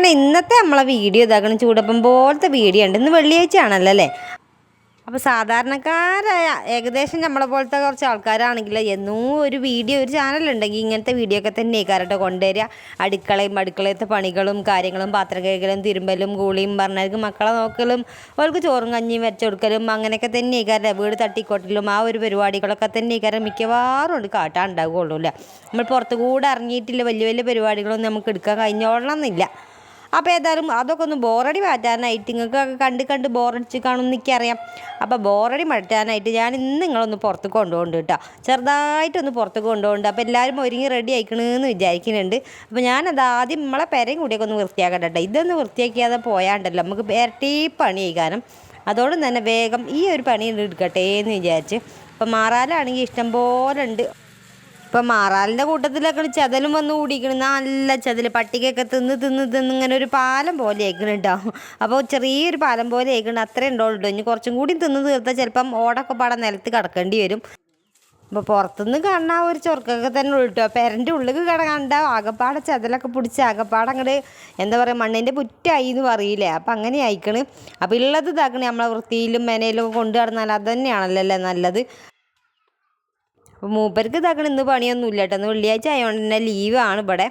അങ്ങനെ ഇന്നത്തെ നമ്മളെ വീഡിയോ ഇതാക്കണം ചൂടപ്പം പോലത്തെ വീഡിയോ ഉണ്ട്. ഇന്ന് വെള്ളിയാഴ്ച ആണല്ലോ അല്ലേ? അപ്പോൾ സാധാരണക്കാരായ ഏകദേശം നമ്മളെ പോലത്തെ കുറച്ച് ആൾക്കാരാണെങ്കിൽ എന്നോ ഒരു വീഡിയോ ഒരു ചാനലുണ്ടെങ്കിൽ ഇങ്ങനത്തെ വീഡിയോ ഒക്കെ തന്നെ കാരട്ടോ കൊണ്ടുവരിക. അടുക്കളയും അടുക്കളയത്തെ പണികളും കാര്യങ്ങളും പാത്രം കഴുകലും തിരുമ്പലും കൂളിയും പറഞ്ഞവർക്ക് മക്കളെ നോക്കലും അവർക്ക് ചോറും കഞ്ഞിയും വരച്ചു കൊടുക്കലും അങ്ങനെയൊക്കെ തന്നെ കാരം വീട് തട്ടിക്കൊട്ടലും ആ ഒരു പരിപാടികളൊക്കെ തന്നെ കാരം മിക്കവാറും ഉണ്ട് കാട്ടാൻ ഉണ്ടാവുകയുള്ളൂ നമ്മൾ പുറത്തുകൂടെ ഇറങ്ങിയിട്ടില്ല വലിയ വലിയ പരിപാടികളൊന്നും നമുക്ക് എടുക്കാൻ കഴിഞ്ഞോളണമെന്നില്ല. അപ്പോൾ ഏതായാലും അതൊക്കെ ഒന്ന് ബോറടി മാറ്റാനായിട്ട് നിങ്ങൾക്കൊക്കെ കണ്ട് കണ്ട് ബോറടിച്ച് കാണുമെന്ന് എനിക്കറിയാം. അപ്പോൾ ബോറടി മാറ്റാനായിട്ട് ഞാൻ ഇന്ന് നിങ്ങളൊന്ന് പുറത്ത് കൊണ്ടുപോകുന്നുണ്ട് കേട്ടോ. ചെറുതായിട്ടൊന്ന് പുറത്ത് കൊണ്ടുപോകുന്നുണ്ട് അപ്പോൾ എല്ലാവരും ഒരുങ്ങി റെഡി ആയിക്കണമെന്ന് വിചാരിക്കുന്നുണ്ട്. അപ്പോൾ ഞാനത് ആദ്യം നമ്മളെ പെരയും കൂടിയൊക്കെ ഒന്ന് വൃത്തിയാക്കട്ടെ കേട്ടോ. ഇതൊന്ന് വൃത്തിയാക്കിയാതെ പോയാണ്ടല്ലോ നമുക്ക് ഇരട്ടി പണി ചെയ്യാനും അതോടൊന്നും തന്നെ വേഗം ഈ ഒരു പണി എടുക്കട്ടെ എന്ന് വിചാരിച്ച്. അപ്പോൾ മാറാലാണെങ്കിൽ ഇഷ്ടം പോലെ ഉണ്ട്. ഇപ്പം മാറാലിന്റെ കൂട്ടത്തിലൊക്കെ ചതലും വന്ന് കൂടിക്കണം നല്ല ചതൽ പട്ടികയൊക്കെ തിന്ന് തിന്ന് തിന്ന് ഇങ്ങനെ ഒരു പാലം പോലെ ആയിക്കണം കേട്ടോ അപ്പോൾ ചെറിയൊരു പാലം പോലെ ആയിക്കണം അത്രയും ഉണ്ടോ കേട്ടോ ഇനി കുറച്ചും കൂടി തിന്ന് തീർത്താൽ ചിലപ്പം ഓടൊക്കെ പാടെ നിലത്ത് കിടക്കേണ്ടി വരും. അപ്പോൾ പുറത്തുനിന്ന് കാണുന്ന ഒരു ചൊറുക്കൊക്കെ തന്നെ ഉള്ളു പെരന്റെ ഉള്ളിൽ കണ്ട ആകപ്പാടെ ചതലൊക്കെ പിടിച്ച് ആകപ്പാടെ അങ്ങോട്ട് എന്താ പറയുക മണ്ണിന്റെ പുറ്റായി എന്ന് പറയില്ലേ? അപ്പം അങ്ങനെ ആയിക്കണ്. അപ്പോൾ ഉള്ളത് ഇതാക്കണേ. നമ്മളെ വൃത്തിയിലും മെനയിലും കൊണ്ടു നടന്നാൽ അത് തന്നെയാണല്ലോ അല്ലേ നല്ലത്. അപ്പോൾ മൂപ്പർക്ക് ഇതാക്കണം ഇന്ന് പണിയൊന്നും ഇല്ല കേട്ടോ. ഇന്ന് വെള്ളിയാഴ്ച ആയതുകൊണ്ട് തന്നെ ലീവാണ് ഇവിടെ.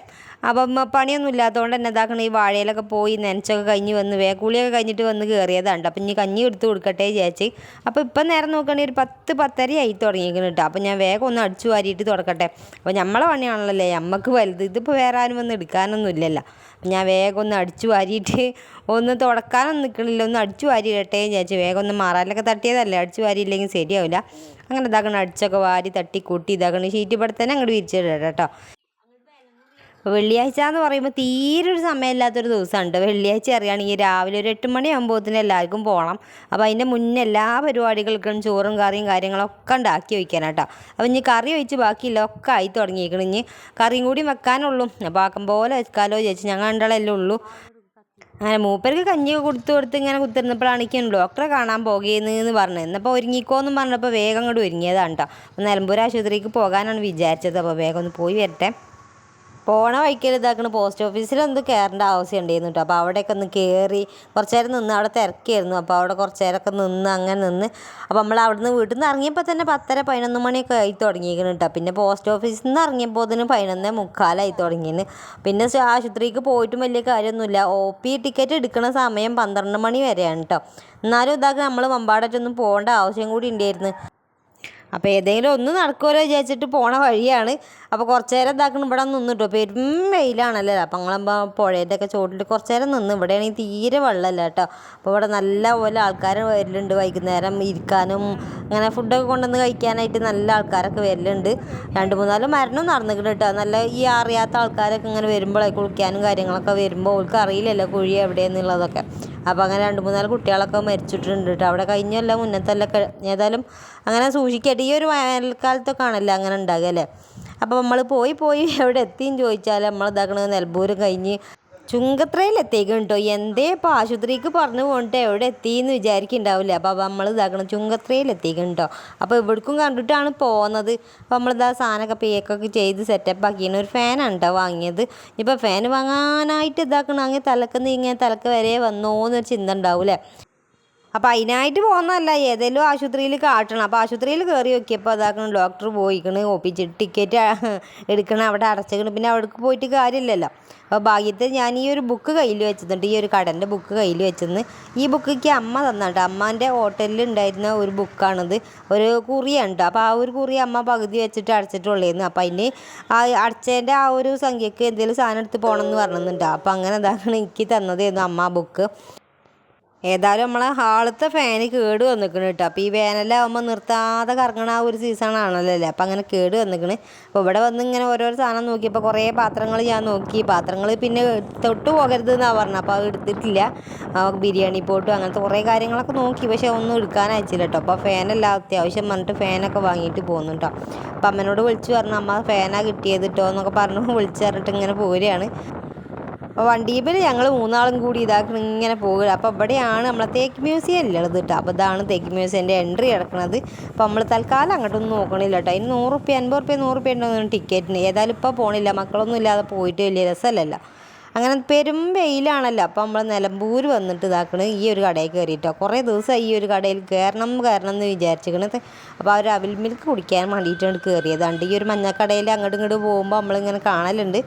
അപ്പം പണിയൊന്നും ഇല്ലാത്തതുകൊണ്ട് തന്നെ ഇതാക്കണം ഈ വാഴയിലൊക്കെ പോയി നനച്ചൊക്കെ കഴിഞ്ഞ് വന്ന് വേക്കൂളിയൊക്കെ കഴിഞ്ഞിട്ട് വന്ന് കയറിയതാണ് അപ്പം ഇനി കഞ്ഞി എടുത്ത് കൊടുക്കട്ടെ ചേച്ചി അപ്പോൾ ഇപ്പം നേരം നോക്കുകയാണെങ്കിൽ ഒരു പത്ത് പത്തര ആയി തുടങ്ങിയിരിക്കുന്നു കേട്ടോ. അപ്പം ഞാൻ വേഗം ഒന്ന് അടിച്ചു വാരിയിട്ട് തുടക്കട്ടെ. അപ്പോൾ നമ്മളെ പണിയാണല്ലോ നമുക്ക് വലുത്. ഇതിപ്പോൾ വേറെ ആരും വന്ന് എടുക്കാനൊന്നും ഇല്ലല്ലോ. ഞാൻ വേഗം ഒന്ന് അടിച്ചു വാരിയിട്ട് ഒന്ന് തുടക്കാനൊന്നും നിൽക്കണില്ല. ഒന്ന് അടിച്ചു വാരി ഇടട്ടെ വിചാരിച്ചു വേഗം ഒന്ന് മാറാലൊക്കെ തട്ടിയതല്ലേ? അടിച്ചു വാരിയില്ലെങ്കിൽ ശരിയാവില്ല. അങ്ങനെ ഇതാക്കണം അടിച്ചൊക്കെ വാരി തട്ടി കൂട്ടി ഇതാക്കണം ഷീറ്റ് ഇവിടെ തന്നെ അങ്ങോട്ട് വിരിച്ചിടാം കേട്ടോ. അപ്പോൾ വെള്ളിയാഴ്ച എന്ന് പറയുമ്പോൾ തീരെ ഒരു സമയമില്ലാത്തൊരു ദിവസമുണ്ട്. വെള്ളിയാഴ്ച അറിയുകയാണെങ്കിൽ രാവിലെ ഒരു എട്ട് മണിയാകുമ്പോഴത്തേന് എല്ലാവർക്കും പോകണം. അപ്പോൾ അതിന്റെ മുന്നേ എല്ലാ പരിപാടികൾക്കും ചോറും കറിയും കാര്യങ്ങളൊക്കെ ഉണ്ടാക്കി വയ്ക്കാനാട്ടോ അപ്പോൾ ഇനി കറി വെച്ച് ബാക്കിയില്ല ഒക്കെ ആയി തുടങ്ങിയിരിക്കണം ഇനി കറിയും കൂടി വെക്കാനുള്ളൂ. അപ്പോൾ ആക്കം പോലെ വെക്കാലോ ചേച്ചി ഞങ്ങൾ രണ്ടാളല്ലേ ഉള്ളൂ. അങ്ങനെ മൂപ്പർക്ക് കഞ്ഞി കൊടുത്ത് കൊടുത്ത് ഇങ്ങനെ കുത്തിരുന്നപ്പോഴാണ് എനിക്ക് ഡോക്ടറെ കാണാൻ പോകുന്നതെന്ന് പറഞ്ഞു എന്നപ്പോൾ ഒരുങ്ങിക്കോന്നും പറഞ്ഞപ്പോൾ വേഗം അങ്ങോട്ട് ഒരുങ്ങിയതാണ് കേട്ടോ. നിലമ്പൂർ ആശുപത്രിക്ക് പോകാനാണ് വിചാരിച്ചത്. അപ്പോൾ വേഗം ഒന്ന് പോയി വരട്ടെ. പോണ വഴിക്കൽ ഇതാക്കണ. പോസ്റ്റ് ഓഫീസിൽ ഒന്ന് കയറേണ്ട ആവശ്യം ഉണ്ടായിരുന്നു കേട്ടോ. അപ്പോൾ അവിടെയൊക്കെ ഒന്ന് കയറി കുറച്ച് നേരം നിന്ന് അവിടെ തിരക്കായിരുന്നു അപ്പോൾ അവിടെ കുറച്ച് നേരമൊക്കെ നിന്ന് അങ്ങനെ നിന്ന് അപ്പോൾ നമ്മൾ അവിടെ നിന്ന് വീട്ടിൽ നിന്ന് ഇറങ്ങിയപ്പോൾ തന്നെ പത്തര പതിനൊന്ന് മണിയൊക്കെ ആയി തുടങ്ങിയിരിക്കണം കേട്ടോ. പിന്നെ പോസ്റ്റ് ഓഫീസിൽ നിന്ന് ഇറങ്ങിയപ്പോൾ തന്നെ പതിനൊന്ന് മുക്കാലായി തുടങ്ങിയെന്ന് പിന്നെ ആശുപത്രിക്ക് പോയിട്ടും വലിയ കാര്യമൊന്നുമില്ല. ഒ പി ടിക്കറ്റ് എടുക്കുന്ന സമയം പന്ത്രണ്ട് മണി വരെയാണ് കേട്ടോ. എന്നാലും ഇതാക്കി നമ്മൾ വമ്പാടായിട്ടൊന്നും പോകേണ്ട ആവശ്യം കൂടി ഉണ്ടായിരുന്നു. അപ്പോൾ ഏതെങ്കിലും ഒന്ന് നടക്കുമല്ലോ വിചാരിച്ചിട്ട് പോണ വഴിയാണ്. അപ്പോൾ കുറച്ച് നേരം ഇതാക്കണം ഇവിടെ നിന്നിട്ടോ. പെരും വെയിലാണല്ലോ? അപ്പോൾ ഞങ്ങളപ്പോൾ പുഴേന്റെ ഒക്കെ ചോട്ടിൽ കുറച്ച് നേരം നിന്ന്. ഇവിടെയാണെങ്കിൽ തീരെ വെള്ളമല്ല കേട്ടോ. അപ്പോൾ ഇവിടെ നല്ല പോലെ ആൾക്കാർ വരലുണ്ട് വൈകുന്നേരം ഇരിക്കാനും അങ്ങനെ ഫുഡൊക്കെ കൊണ്ടുവന്ന് കഴിക്കാനായിട്ട് നല്ല ആൾക്കാരൊക്കെ വരലുണ്ട്. രണ്ട് മൂന്നാൽ മരണം നടന്നിട്ടുണ്ട് കേട്ടോ. നല്ല ഈ അറിയാത്ത ആൾക്കാരൊക്കെ ഇങ്ങനെ വരുമ്പോഴേ കുളിക്കാനും കാര്യങ്ങളൊക്കെ വരുമ്പോൾ അവർക്ക് അറിയില്ലല്ലോ കുഴി എവിടെയെന്നുള്ളതൊക്കെ. അപ്പോൾ അങ്ങനെ രണ്ട് മൂന്നാൽ കുട്ടികളൊക്കെ മരിച്ചിട്ടുണ്ട് കേട്ടോ അവിടെ കഴിഞ്ഞല്ല മുന്നത്തല്ലൊക്കെ ഏതായാലും അങ്ങനെ സൂക്ഷിക്കട്ടെ ഈ ഒരു വേനൽക്കാലത്തൊക്കെ ആണല്ലോ അങ്ങനെ ഉണ്ടാകുക അല്ലേ അപ്പോൾ നമ്മൾ പോയി പോയി എവിടെ എത്തിയെന്ന് ചോദിച്ചാൽ നമ്മൾ ഇതാക്കണത് നിലമ്പൂർ കഴിഞ്ഞ് ചുങ്കത്രയിൽ എത്തിയേക്കും കേട്ടോ എന്തേ ഇപ്പോൾ ആശുപത്രിക്ക് പറഞ്ഞു പോയിട്ട് എവിടെ എത്തിയെന്ന് വിചാരിക്കുന്നുണ്ടാവില്ല? അപ്പോൾ നമ്മൾ ഇതാക്കണം ചുങ്കത്രയിൽ എത്തിയേക്കും കേട്ടോ അപ്പോൾ ഇവിടേക്കും കണ്ടിട്ടാണ് പോകുന്നത് അപ്പോൾ നമ്മളിതാ സാധനമൊക്കെ പേക്കൊക്കെ ചെയ്ത് സെറ്റപ്പ് ആക്കിയാണ് ഒരു ഫാനാണ് കേട്ടോ വാങ്ങിയത്. ഇപ്പോൾ ഫാൻ വാങ്ങാനായിട്ട് ഇതാക്കണം അങ്ങനെ തലക്കുന്ന ഇങ്ങനെ തലക്ക് വരെ വന്നോ എന്നൊരു ചിന്ത ഉണ്ടാവൂലേ അപ്പോൾ അതിനായിട്ട് പോകുന്നതല്ല ഏതെങ്കിലും ആശുപത്രിയിൽ കാട്ടണം. അപ്പോൾ ആശുപത്രിയിൽ കയറി നോക്കിയപ്പോൾ അതാക്കണം ഡോക്ടർ പോയിക്കണ് ഒപ്പിച്ചിട്ട് ടിക്കറ്റ് എടുക്കണം അവിടെ അടച്ചേക്കണം. പിന്നെ അവിടേക്ക് പോയിട്ട് കാര്യമില്ലല്ലോ. അപ്പോൾ ഭാഗ്യത്തെ ഞാൻ ഈ ഒരു ബുക്ക് കയ്യിൽ വെച്ചിട്ടുണ്ട് ഈ ഒരു കടന്റെ ബുക്ക് കയ്യിൽ വെച്ചെന്ന് ഈ ബുക്കിക്ക് അമ്മ തന്നിട്ട്. അമ്മാന്റെ ഹോട്ടലിൽ ഉണ്ടായിരുന്ന ഒരു ബുക്കാണിത് ഒരു കുറിയാണ് അപ്പോൾ ആ ഒരു കുറി അമ്മ പകുതി വെച്ചിട്ട് അടച്ചിട്ടുള്ളേന്ന്. അപ്പോൾ അതിന് ആ അടച്ചതിന്റെ ആ ഒരു സംഖ്യക്ക് എന്തെങ്കിലും സാധനം എടുത്ത് പോകണമെന്ന് പറഞ്ഞിട്ടുണ്ടോ അപ്പോൾ അങ്ങനെ ഇതാക്കണം എനിക്ക് തന്നതായിരുന്നു അമ്മ ബുക്ക് ഏതായാലും നമ്മളെ ഹാളത്തെ ഫാന് കേട് വന്നിക്കണ് കേട്ടോ. അപ്പോൾ ഈ വേനലാകുമ്പോൾ നിർത്താതെ കറങ്ങണ ആ ഒരു സീസണാണല്ലോ അല്ലേ? അപ്പോൾ അങ്ങനെ കേട് വന്നിക്കണ്. അപ്പോൾ ഇവിടെ വന്ന് ഇങ്ങനെ ഓരോരോ സാധനം നോക്കിയപ്പോൾ കുറേ പാത്രങ്ങൾ ഞാൻ നോക്കി. പാത്രങ്ങൾ പിന്നെ തൊട്ട് പോകരുത് എന്നാണ് പറഞ്ഞത് അപ്പോൾ അത് എടുത്തിട്ടില്ല. ബിരിയാണി പോട്ടും അങ്ങനത്തെ കുറേ കാര്യങ്ങളൊക്കെ നോക്കി. പക്ഷേ ഒന്നും എടുക്കാൻ അയച്ചില്ല കേട്ടോ. അപ്പോൾ ഫാനല്ല അത്യാവശ്യം പറഞ്ഞിട്ട് ഫാനൊക്കെ വാങ്ങിയിട്ട് പോകുന്നു കേട്ടോ. അപ്പോൾ അമ്മനോട് വിളിച്ചു പറഞ്ഞു അമ്മ ഫാനാണ് കിട്ടിയത് കേട്ടോ എന്നൊക്കെ പറഞ്ഞു. വിളിച്ചു പറഞ്ഞിട്ട് ഇങ്ങനെ പോരുകയാണ് വണ്ടിയിൽ ഞങ്ങൾ മൂന്നാളും കൂടി ഇതാക്കണം ഇങ്ങനെ പോകുക അപ്പോൾ ഇവിടെയാണ് നമ്മളെ തേക്ക് മ്യൂസിയം ഉള്ളത് കേട്ടോ അപ്പോൾ ഇതാണ് തേക്ക് മ്യൂസിയന്റെ എൻട്രി കിടക്കുന്നത് അപ്പോൾ നമ്മൾ തൽക്കാലം അങ്ങോട്ടൊന്നും നോക്കണില്ല കേട്ടോ അതിന് നൂറ് റുപ്യ അൻപത് റുപ്യ നൂറ് റുപ്യ ഉണ്ടോന്നും ടിക്കറ്റിന്. ഏതായാലും ഇപ്പോൾ പോകണില്ല മക്കളൊന്നും ഇല്ലാതെ പോയിട്ട് വലിയ രസമല്ലല്ലോ അങ്ങനെ പെരും വെയിലാണല്ലോ. അപ്പോൾ നമ്മൾ നിലമ്പൂർ വന്നിട്ട് ഇതാക്കണ്. ഈ ഒരു കടയിൽ കയറിയിട്ടോ. കുറേ ദിവസമായി ഈ ഒരു കടയിൽ കയറണം കയറണം എന്ന് വിചാരിച്ചിരിക്കണത്. അപ്പോൾ ഒരു അവിൽ മിൽക്ക് കുടിക്കാൻ വേണ്ടിയിട്ടാണ് കയറിയതാണ്ട് ഈ ഒരു മഞ്ഞക്കടയിൽ അങ്ങോട്ടും ഇങ്ങോട്ട് പോകുമ്പോൾ നമ്മളിങ്ങനെ കാണലുണ്ട്.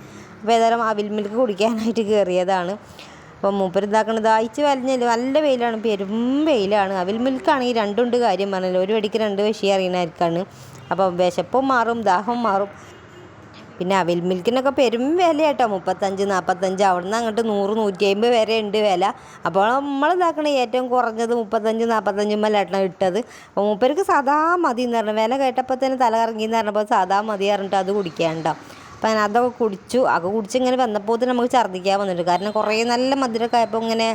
അപ്പോൾ ഏതായാലും അവിൽ മിൽക്ക് കുടിക്കാനായിട്ട് കയറിയതാണ്. അപ്പോൾ മൂപ്പര് ഇതാക്കണത് അയച്ച് വലിഞ്ഞല്ലോ നല്ല വെയിലാണ് പെരും വെയിലാണ്. അവിൽ മിൽക്കാണെങ്കിൽ രണ്ടുണ്ട് കാര്യം പറഞ്ഞല്ലോ ഒരു വെടിക്ക് രണ്ട് വിഷയം അറിയണമായിരിക്കാണ് അപ്പോൾ വിശപ്പും മാറും ദാഹവും മാറും. പിന്നെ അവിൽ മിൽക്കിനൊക്കെ പെരും വിലയാട്ടോ മുപ്പത്തഞ്ച് നാൽപ്പത്തഞ്ച് അവിടെ നിന്ന് അങ്ങോട്ട് നൂറ് നൂറ്റി അമ്പത് വരെ ഉണ്ട് വില. അപ്പോൾ നമ്മൾ ഏറ്റവും കുറഞ്ഞത് മുപ്പത്തഞ്ച് നാൽപ്പത്തഞ്ചുമ്മലായിട്ടാണ് ഇട്ടത്. അപ്പോൾ മൂപ്പർക്ക് സാധാ മതി എന്ന് പറഞ്ഞു. വില കേട്ടപ്പോൾ തന്നെ തല കറങ്ങി എന്ന് പറഞ്ഞപ്പോൾ സാധാ മതി പറഞ്ഞിട്ട് അത് കുടിക്കാണ്ടോ അപ്പം അതൊക്കെ കുടിച്ചു. അതൊക്കെ കുടിച്ച് ഇങ്ങനെ വന്നപ്പോൾ തന്നെ നമുക്ക് ഛർദ്ദിക്കാൻ വന്നിട്ട് കാരണം കുറേ നല്ല മധുരമൊക്കെ ആയപ്പോൾ ഇങ്ങനെ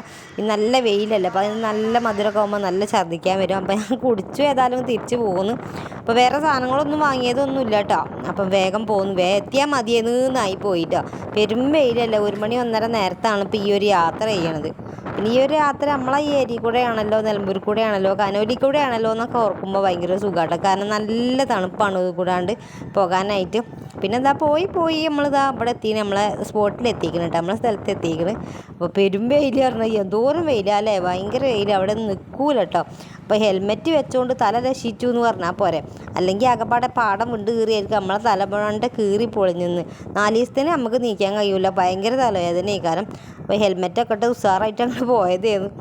നല്ല വെയിലല്ലേ അപ്പോൾ അതിന് നല്ല മധുരമൊക്കെ ആകുമ്പോൾ നല്ല ഛർദ്ദിക്കാൻ വരും. അപ്പോൾ ഞാൻ കുടിച്ചു ഏതായാലും തിരിച്ച് പോകുന്നു അപ്പോൾ വേറെ സാധനങ്ങളൊന്നും വാങ്ങിയതൊന്നും ഇല്ല കേട്ടോ അപ്പം വേഗം പോകുന്നു വേ എത്തിയാൽ മതിയെന്നായി പോയിട്ടോ. പെരും വെയിലല്ലേ. ഒരു മണി ഒന്നര നേരത്താണ് ഇപ്പോൾ ഈ ഒരു യാത്ര ചെയ്യണത്. പിന്നെ ഈ ഒരു യാത്ര നമ്മളെ ഈ ഏരിയ കൂടെയാണല്ലോ നിലമ്പൂർ കൂടെയാണല്ലോ കനോലി കൂടെയാണല്ലോ എന്നൊക്കെ ഓർക്കുമ്പോൾ ഭയങ്കര സുഖമാട്ടോ കാരണം നല്ല തണുപ്പാണ് ഇത് കൂടാണ്ട് പോകാനായിട്ട്. പിന്നെ എന്താ പോയി പോയി നമ്മളിതാ ഇവിടെ എത്തി നമ്മളെ സ്പോട്ടിൽ എത്തിക്കണം കേട്ടോ നമ്മളെ സ്ഥലത്ത് എത്തിക്കണം. അപ്പോൾ പെരും വെയിൽ പറഞ്ഞാൽ എന്തോരം വെയിലല്ലേ ഭയങ്കര വെയിൽ അവിടെ നിൽക്കൂല കേട്ടോ അപ്പോൾ ഹെൽമെറ്റ് വെച്ചുകൊണ്ട് തല രക്ഷിച്ചു എന്ന് പറഞ്ഞാൽ പോരെ. അല്ലെങ്കിൽ അകപ്പാടെ പാടം വിണ്ട് കീറിയായിരിക്കും നമ്മളെ തലമുഴണ്ട കീറി പൊളിഞ്ഞെന്ന്. നാല് ദിവസത്തിന് നമുക്ക് നീക്കാൻ കഴിയൂല. ഭയങ്കര തലവേദനയായി കാരണം അപ്പോൾ ഹെൽമെറ്റൊക്കെ ഇട്ട് ഉഷാറായിട്ട് അങ്ങോട്ട് പോയതേന്ന്.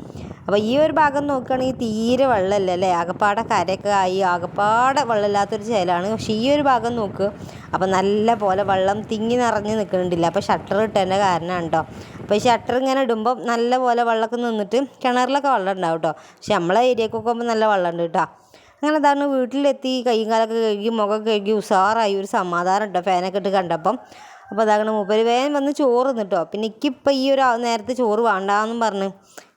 അപ്പോൾ ഈ ഒരു ഭാഗം നോക്കുകയാണെങ്കിൽ തീരെ വെള്ളമല്ല അല്ലേ? ആകപ്പാടെ കരയൊക്കെ ആയി ആകപ്പാടെ വെള്ളമില്ലാത്തൊരു ചേലാണ്. പക്ഷേ ഈ ഒരു ഭാഗം നോക്ക്. അപ്പോൾ നല്ല പോലെ വെള്ളം തിങ്ങി നിറഞ്ഞ് നിൽക്കുന്നുണ്ടില്ല? അപ്പോൾ ഷട്ടർ ഇട്ടതിന്റെ കാരണം കേട്ടോ അപ്പോൾ ഈ ഷട്ടർ ഇങ്ങനെ ഇടുമ്പോൾ നല്ല പോലെ വെള്ളമൊക്കെ നിന്നിട്ട് കിണറിലൊക്കെ വെള്ളം ഉണ്ടാവും കേട്ടോ. പക്ഷെ നമ്മളെ ഏരിയക്കൊക്കെ പോകുമ്പോൾ നല്ല വെള്ളമുണ്ട് കേട്ടോ. അങ്ങനെ അതാണ് വീട്ടിലെത്തി കൈയും കാലൊക്കെ കഴുകി മുഖം കഴുകി ഉഷാറായി ഒരു സമാധാനം കേട്ടോ ഫാനൊക്കെ ഇട്ട് കണ്ടപ്പം. അപ്പോൾ അതാണ് മൂപ്പര് വേഗം വന്ന് ചോറ് നിട്ടോ പിന്നെ എനിക്കിപ്പോൾ ഈ ഒരു നേരത്തെ ചോറ് വേണ്ടാന്നും പറഞ്ഞ്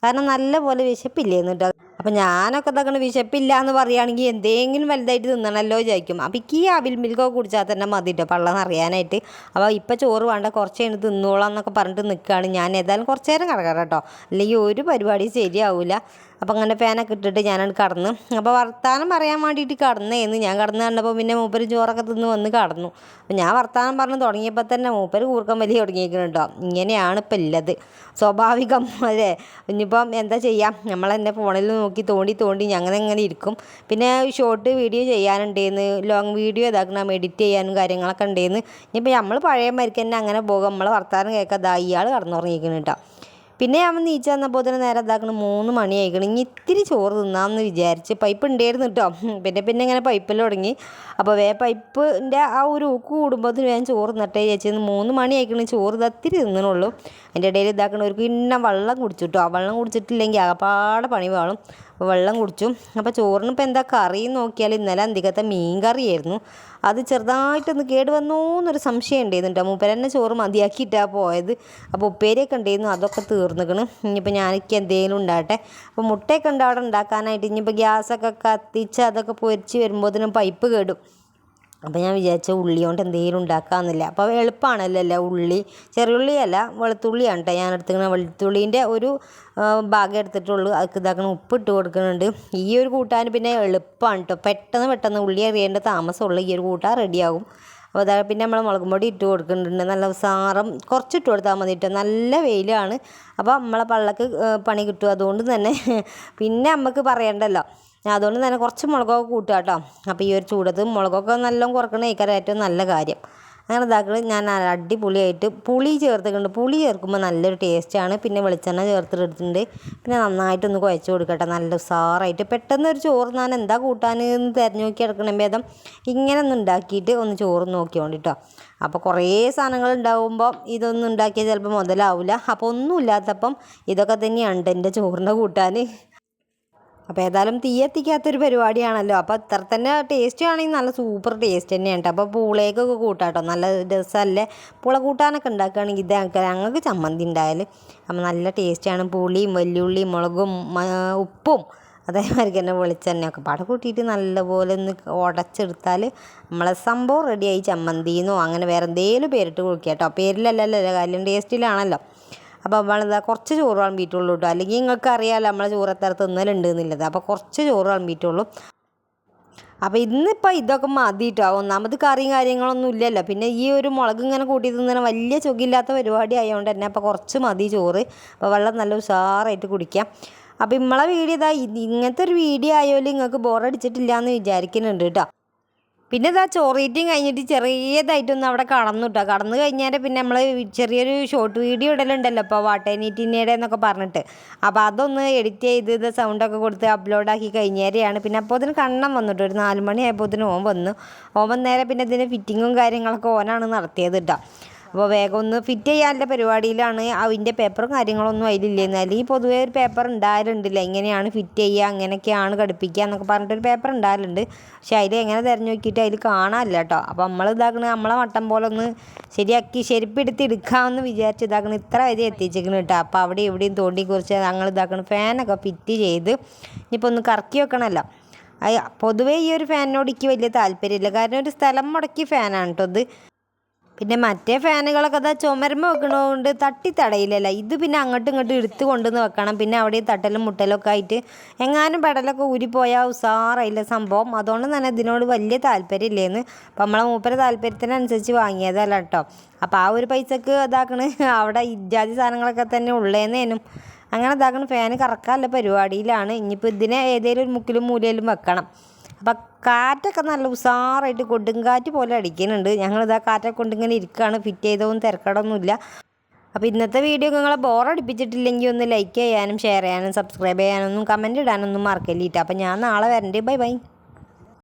കാരണം നല്ല പോലെ വിശപ്പില്ലേന്ന് കേട്ടോ അപ്പം ഞാനൊക്കെ ഇതാക്കണ വിശപ്പില്ല എന്ന് പറയുകയാണെങ്കിൽ എന്തെങ്കിലും വലുതായിട്ട് തിന്നണമല്ലോ വിചാരിക്കും. അപ്പം എനിക്ക് ഈ അവിൽ മിൽക്കൊക്കെ കുടിച്ചാൽ തന്നെ മതി കേട്ടോ പള്ളം അറിയാനായിട്ട്. അപ്പോൾ ഇപ്പം ചോറ് വേണ്ട കുറച്ച് കഴിഞ്ഞ് തിന്നോളാം എന്നൊക്കെ പറഞ്ഞിട്ട് നിൽക്കുകയാണ് ഞാൻ. ഏതായാലും കുറച്ച് നേരം കിടക്കാം കേട്ടോ അല്ലെങ്കിൽ ഒരു പരിപാടി ശരിയാവില്ല അപ്പം അങ്ങനെ ഫാനൊക്കെ ഇട്ടിട്ട് ഞാനത് കടന്ന്. അപ്പോൾ വർത്താനം പറയാൻ വേണ്ടിയിട്ട് കടന്നേന്ന്. ഞാൻ കടന്ന് കണ്ടപ്പോൾ പിന്നെ മൂപ്പര് ചോറൊക്കെ തിന്ന് വന്ന് കടന്നു. അപ്പം ഞാൻ വർത്താനം പറഞ്ഞ് തുടങ്ങിയപ്പോൾ തന്നെ മൂപ്പര് കൂർക്കം വലിയ തുടങ്ങിയിരിക്കുന്നുണ്ടോ ഇങ്ങനെയാണ് ഇപ്പം ഉള്ളത് സ്വാഭാവികം അല്ലേ? ഇനിയിപ്പം എന്താ ചെയ്യാം? നമ്മളെന്നെ ഫോണിൽ നോക്കി തോണ്ടി തോണ്ടി അങ്ങനെ അങ്ങനെ ഇരിക്കും. പിന്നെ ഷോർട്ട് വീഡിയോ ചെയ്യാനുണ്ടേന്ന് ലോങ് വീഡിയോ ഇതാക്കണം എഡിറ്റ് ചെയ്യാനും കാര്യങ്ങളൊക്കെ ഉണ്ടേന്ന്. ഇനിയിപ്പോൾ നമ്മൾ പഴയ മരിക്ക് തന്നെ അങ്ങനെ പോകും. നമ്മളെ വർത്താനം കേൾക്കാതാ ഇയാൾ കടന്നുറങ്ങിയിരിക്കണം കേട്ടോ പിന്നെ അവൻ നീച്ച വന്നപ്പോൾ തന്നെ നേരെ ഇതാക്കണം മൂന്ന് മണിയായിക്കണം ഇനി ഇത്തിരി ചോറ് തിന്നാമെന്ന് വിചാരിച്ച് പൈപ്പ് ഉണ്ടായിരുന്നു കേട്ടോ പിന്നെ പിന്നെ ഇങ്ങനെ പൈപ്പിൽ തുടങ്ങി. അപ്പോൾ വേ പൈപ്പിന്റെ ആ ഒരു ഊക്ക് കൂടുമ്പോൾ ഞാൻ ചോറ് നട്ടേ ചേച്ചി മൂന്ന് മണിയായിക്കണം ചോറ് ഇത് അത്തിരി തിന്നണുള്ളൂ. അതിന്റെ ഇടയിൽ ഇതാക്കണ ഒരു പിന്നെ വെള്ളം കുടിച്ചു കേട്ടോ. ആ വെള്ളം കുടിച്ചിട്ടില്ലെങ്കിൽ ആകപ്പാടെ പണി വേണം അപ്പോൾ വെള്ളം കുടിച്ചു. അപ്പോൾ ചോറിന് ഇപ്പോൾ എന്താ കറി നോക്കിയാൽ ഇന്നലെ അന്തികത്തെ മീൻ കറിയായിരുന്നു. അത് ചെറുതായിട്ടൊന്ന് കേട് വന്നോ എന്നൊരു സംശയം ഉണ്ടായിരുന്നു മൂപ്പര് തന്നെ ചോറ് മതിയാക്കിയിട്ടാണ് പോയത്. അപ്പോൾ ഉപ്പേരിയൊക്കെ ഉണ്ടായിരുന്നു. അതൊക്കെ തീർന്നിക്കണ്. ഇനിയിപ്പോൾ ഞാനൊക്കെ എന്തെങ്കിലും ഉണ്ടാകട്ടെ. അപ്പോൾ മുട്ടയൊക്കെ ഉണ്ട് അവിടെ ഉണ്ടാക്കാനായിട്ട് ഇനിയിപ്പോൾ ഗ്യാസൊക്കെ കത്തിച്ച് അതൊക്കെ പൊരിച്ച് വരുമ്പോഴത്തേനും പൈപ്പ് കേടും. അപ്പോൾ ഞാൻ വിചാരിച്ച ഉള്ളി കൊണ്ട് എന്തെങ്കിലും ഉണ്ടാക്കാമെന്നില്ല അപ്പോൾ എളുപ്പമാണല്ലോ അല്ലേ ഉള്ളി? ചെറിയുള്ളിയല്ല വെളുത്തുള്ളിയാണ് കേട്ടോ ഞാൻ എടുത്തിരിക്കുന്ന വെളുത്തുള്ളീന്റെ ഒരു ഭാഗം എടുത്തിട്ടുള്ളൂ. അതൊക്കെ ഇതാക്കണം ഉപ്പിട്ട് കൊടുക്കുന്നുണ്ട്. ഈ ഒരു കൂട്ടാൻ പിന്നെ എളുപ്പമാണ് കേട്ടോ പെട്ടെന്ന് പെട്ടെന്ന് ഉള്ളി അറിയേണ്ട താമസമുള്ള ഈ ഒരു കൂട്ടാൻ റെഡിയാകും. അപ്പോൾ അതായത് പിന്നെ നമ്മൾ മുളകും പൊടി ഇട്ട് കൊടുക്കുന്നുണ്ട്. നല്ല സാറും കുറച്ചിട്ട് കൊടുത്താൽ മതി കേട്ടോ നല്ല വെയിലാണ്. അപ്പോൾ നമ്മളെ പള്ളക്ക് പണി കിട്ടും. അതുകൊണ്ട് തന്നെ പിന്നെ നമുക്ക് പറയണ്ടല്ലോ. അതുകൊണ്ട് തന്നെ കുറച്ച് മുളകൊക്കെ കൂട്ടുക കേട്ടോ. അപ്പോൾ ഈ ഒരു ചൂടത്ത് മുളകൊക്കെ നല്ലോണം കുറക്കണ ഏക്കാരം ഏറ്റവും നല്ല കാര്യം. അങ്ങനെ ഇതാക്കുന്നത് ഞാൻ അടിപൊളിയായിട്ട് പുളി ചേർത്തിട്ടുണ്ട്. പുളി ചേർക്കുമ്പോൾ നല്ലൊരു ടേസ്റ്റാണ് പിന്നെ വെളിച്ചെണ്ണ ചേർത്തിട്ടുണ്ട് പിന്നെ നന്നായിട്ടൊന്ന് കുഴച്ച് കൊടുക്കട്ടെ നല്ല ഉസാറായിട്ട് പെട്ടെന്ന് ഒരു ചോറ് ഞാൻ എന്താ കൂട്ടാൻ എന്ന് തിരഞ്ഞു നോക്കി എടുക്കണം ഭേദം. ഇങ്ങനെ ഒന്ന് ഉണ്ടാക്കിയിട്ട് ഒന്ന് ചോറ് നോക്കിയോണ്ട് കേട്ടോ. അപ്പോൾ കുറേ സാധനങ്ങൾ ഉണ്ടാവുമ്പോൾ ഇതൊന്നും ഉണ്ടാക്കിയാൽ ചിലപ്പോൾ മുതലാവില്ല അപ്പോൾ ഒന്നും ഇല്ലാത്തപ്പം ഇതൊക്കെ തന്നെയാണ് എന്റെ ചോറിന്റെ കൂട്ടാൻ. അപ്പോൾ ഏതായാലും തീ എത്തിക്കാത്തൊരു പരിപാടിയാണല്ലോ. അപ്പോൾ അത്ര തന്നെ ടേസ്റ്റ് ആണെങ്കിൽ നല്ല സൂപ്പർ ടേസ്റ്റ് തന്നെയാണ് അപ്പോൾ പൂളേക്കൊക്കെ കൂട്ടാട്ടോ. നല്ല രസമല്ലേ? പുള കൂട്ടാനൊക്കെ ഉണ്ടാക്കുകയാണെങ്കിൽ ഇത് ഞങ്ങൾക്ക് ചമ്മന്തി ഉണ്ടായാൽ അപ്പോൾ നല്ല ടേസ്റ്റാണ് പുളിയും വെല്ലുള്ളിയും മുളകും ഉപ്പും അതേമാതിരി തന്നെ വെളിച്ചെണ്ണയൊക്കെ പാടെ കൂട്ടിയിട്ട് നല്ലപോലെ ഒന്ന് ഉടച്ചെടുത്താൽ നമ്മളെ സംഭവം റെഡിയായി ചമ്മന്തിന്നോ അങ്ങനെ വേറെ എന്തെങ്കിലും പേരിട്ട് കൊടുക്കുക കേട്ടോ പേരിലല്ലല്ലോ കാര്യം ടേസ്റ്റിലാണല്ലോ അപ്പോൾ നമ്മളിതാ കുറച്ച് ചോറ് വിളമ്പിയിട്ടുള്ളൂ കേട്ടോ അല്ലെങ്കിൽ നിങ്ങൾക്ക് അറിയാമല്ലോ നമ്മളെ ചോറ് എത്ര തിന്നലുണ്ട് എന്നുള്ളത്. അപ്പോൾ കുറച്ച് ചോറ് വിളമ്പിയിട്ടുള്ളൂ അപ്പോൾ ഇന്നിപ്പോൾ ഇതൊക്കെ മതി കേട്ടോ ഒന്നാമത് കറിയും കാര്യങ്ങളൊന്നും ഇല്ലല്ലോ. പിന്നെ ഈ ഒരു മുളക് ഇങ്ങനെ കൂട്ടി തിന്നണ വലിയ ചുഖില്ലാത്ത പരിപാടി ആയതുകൊണ്ട് തന്നെ അപ്പോൾ കുറച്ച് മതി ചോറ്. അപ്പോൾ വെള്ളം നല്ല ഉഷാറായിട്ട് കുടിക്കാം. അപ്പോൾ ഇമ്മളെ വീഡിയോ ഇതാ ഇങ്ങനത്തെ ഒരു വീഡിയോ ആയാലും നിങ്ങൾക്ക് ബോറടിച്ചിട്ടില്ല എന്ന് വിചാരിക്കുന്നുണ്ട് കേട്ടോ പിന്നെ ഇതാ ചോറീറ്റും കഴിഞ്ഞിട്ട് ചെറിയതായിട്ടൊന്ന് അവിടെ കടന്നു കേട്ടോ കടന്നു കഴിഞ്ഞാൽ പിന്നെ നമ്മൾ ചെറിയൊരു ഷോർട്ട് വീഡിയോ ഇടലുണ്ടല്ലോ ഇപ്പോൾ വാട്ടേനീറ്റിന്റെ എന്നൊക്കെ പറഞ്ഞിട്ട്. അപ്പോൾ അതൊന്ന് എഡിറ്റ് ചെയ്ത് ഇത് സൗണ്ടൊക്കെ കൊടുത്ത് അപ്ലോഡാക്കി കഴിഞ്ഞേരെയാണ്. പിന്നെ അപ്പോൾ അതിന് കണ്ണം വന്നിട്ട്. ഒരു നാല് മണിയായപ്പോൾ ഇതിന് ഓൻ വന്നു. ഓൻ വന്നേരം പിന്നെ ഇതിന് ഫിറ്റിങ്ങും കാര്യങ്ങളൊക്കെ ഓനാണ് നടത്തിയത് കേട്ടോ അപ്പോൾ വേഗം ഒന്ന് ഫിറ്റ് ചെയ്യാനുള്ള പരിപാടിയിലാണ് അതിന്റെ പേപ്പറും കാര്യങ്ങളൊന്നും അതിലില്ലെന്ന് അല്ലെങ്കിൽ പൊതുവേ ഒരു പേപ്പർ ഉണ്ടായാലുണ്ടല്ല എങ്ങനെയാണ് ഫിറ്റ് ചെയ്യുക അങ്ങനെയൊക്കെയാണ് ഘടിപ്പിക്കുക എന്നൊക്കെ പറഞ്ഞിട്ടൊരു പേപ്പർ ഉണ്ടായാലുണ്ട് പക്ഷെ അതിൽ എങ്ങനെ തിരഞ്ഞു നോക്കിയിട്ട് അതിൽ കാണാനില്ല കേട്ടോ. അപ്പോൾ നമ്മൾ ഇതാക്കണ നമ്മളെ വട്ടം പോലെ ഒന്ന് ശരിയാക്കി ശരിപ്പെടുത്തി എടുക്കാമെന്ന് വിചാരിച്ച് ഇതാക്കണം. ഇത്ര വരെ എത്തിച്ചേക്കണം കേട്ടോ. അപ്പോൾ അവിടെ എവിടെയും തോണ്ടി കുറിച്ച് ഞങ്ങൾ ഇതാക്കണം ഫാനൊക്കെ ഫിറ്റ് ചെയ്ത് ഇനിയിപ്പോൾ ഒന്ന് കറക്കി വെക്കണമല്ലോ പൊതുവേ ഈ ഒരു ഫാനിനോട് എനിക്ക് വലിയ താല്പര്യമില്ല. കാരണം ഒരു സ്ഥലം മുടക്കി ഫാനാണ് കേട്ടോ ഇത്. പിന്നെ മറ്റേ ഫാനുകളൊക്കെ അതാ ചുമരുമ്പ് വെക്കണതുകൊണ്ട് തട്ടി തടയില്ലല്ല. ഇത് പിന്നെ അങ്ങോട്ടും ഇങ്ങോട്ടും എടുത്ത് കൊണ്ടുവന്ന് വെക്കണം. പിന്നെ അവിടെ തട്ടലും മുട്ടലൊക്കെ ആയിട്ട് എങ്ങാനും പെടലൊക്കെ ഊരിപ്പോയാൽ ഉസാറായില്ല സംഭവം. അതുകൊണ്ട് തന്നെ ഇതിനോട് വലിയ താല്പര്യം ഇല്ലേന്ന് അപ്പം നമ്മളെ മൂപ്പര താല്പര്യത്തിനനുസരിച്ച് വാങ്ങിയതല്ല കേട്ടോ അപ്പോൾ ആ ഒരു പൈസക്ക് ഇതാക്കണ്. അവിടെ ഇജാതി സാധനങ്ങളൊക്കെ തന്നെ ഉള്ളേന്നേനും. അങ്ങനെ ഇതാക്കണ. ഫാന് കറക്കാനുള്ള പരിപാടിയിലാണ്. ഇനിയിപ്പോൾ ഇതിനെ ഏതെങ്കിലും ഒരു മുക്കിലും മൂലയിലും വെക്കണം. അപ്പം കാറ്റൊക്കെ നല്ല ഉസാറായിട്ട് കൊടുങ്കാറ്റ് പോലെ അടിക്കുന്നുണ്ട്. ഞങ്ങളിതാ കാറ്റൊക്കെ കൊണ്ടിങ്ങനെ ഇരിക്കുകയാണ് ഫിറ്റ് ചെയ്തതൊന്നും തിരക്കടൊന്നുമില്ല. അപ്പോൾ ഇന്നത്തെ വീഡിയോ നിങ്ങളെ ബോറടിപ്പിച്ചിട്ടില്ലെങ്കിൽ ഒന്ന് ലൈക്ക് ചെയ്യാനും ഷെയർ ചെയ്യാനും സബ്സ്ക്രൈബ് ചെയ്യാനൊന്നും കമന്റ് ഇടാനൊന്നും മറക്കല്ലിട്ട്. അപ്പോൾ ഞാൻ നാളെ വരണ്ടേ. Bye bye